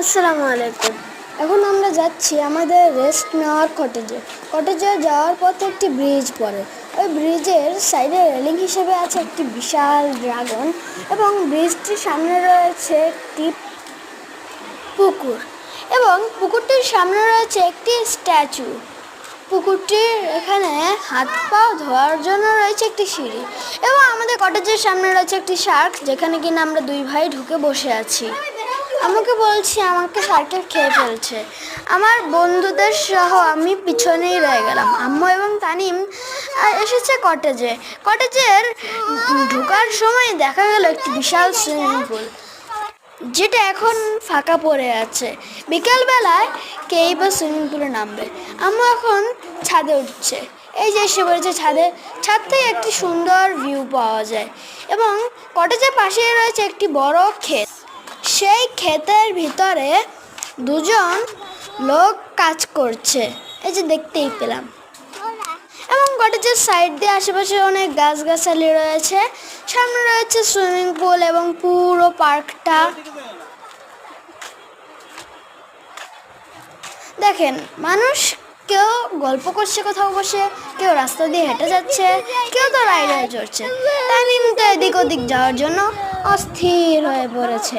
আসসালামু আলাইকুম। এখন আমরা যাচ্ছি আমাদের রেস্ট নেওয়ার কটেজে কটেজে যাওয়ার পথে একটি ব্রিজ পড়ে। ওই ব্রিজের সাইডে রেলিং হিসেবে আছে একটি বিশাল ড্রাগন এবং ব্রিজটির সামনে রয়েছে একটি পুকুর এবং পুকুরটির সামনে রয়েছে একটি স্ট্যাচু পুকুরটির এখানে হাত পা ধোয়ার জন্য রয়েছে একটি সিঁড়ি এবং আমাদের কটেজের সামনে রয়েছে একটি শার্ক যেখানে কিনা আমরা দুই ভাই ঢুকে বসে আছি। আমাকে বলছি, আমাকে শার্কে খেয়ে ফেলছে। আমার বন্ধুদের সহ আমি পিছনেই রয়ে গেলাম। আম্মু এবং তানিম এসেছে কটেজে কটেজের ঢোকার সময় দেখা গেল একটি বিশাল সুইমিং পুল যেটা এখন ফাঁকা পড়ে আছে। বিকালবেলায় কেই বা সুইমিং পুলে নামবে। আম্মু এখন ছাদে উঠছে। এই যে এসে পড়েছে ছাদে। ছাদ থেকে একটি সুন্দর ভিউ পাওয়া যায়। এবং কটেজের পাশেই রয়েছে একটি বড় ক্ষেত। সেই ক্ষেতের ভিতরে দুজন লোক কাজ করছে। এই যে দেখতেই পেলাম। এবং কটেজের সাইড দিয়ে আশেপাশে অনেক গাছগাছালি রয়েছে। সামনে রয়েছে সুইমিং পুল এবং পুরো পার্কটা দেখেন, মানুষ কেউ গল্প করছে, কোথাও বসে, কেউ রাস্তা দিয়ে হেঁটে যাচ্ছে, কেউ তো রাইডে চড়ছে। তামিম তো এদিক ওদিক যাওয়ার জন্য অস্থির হয়ে পড়েছে।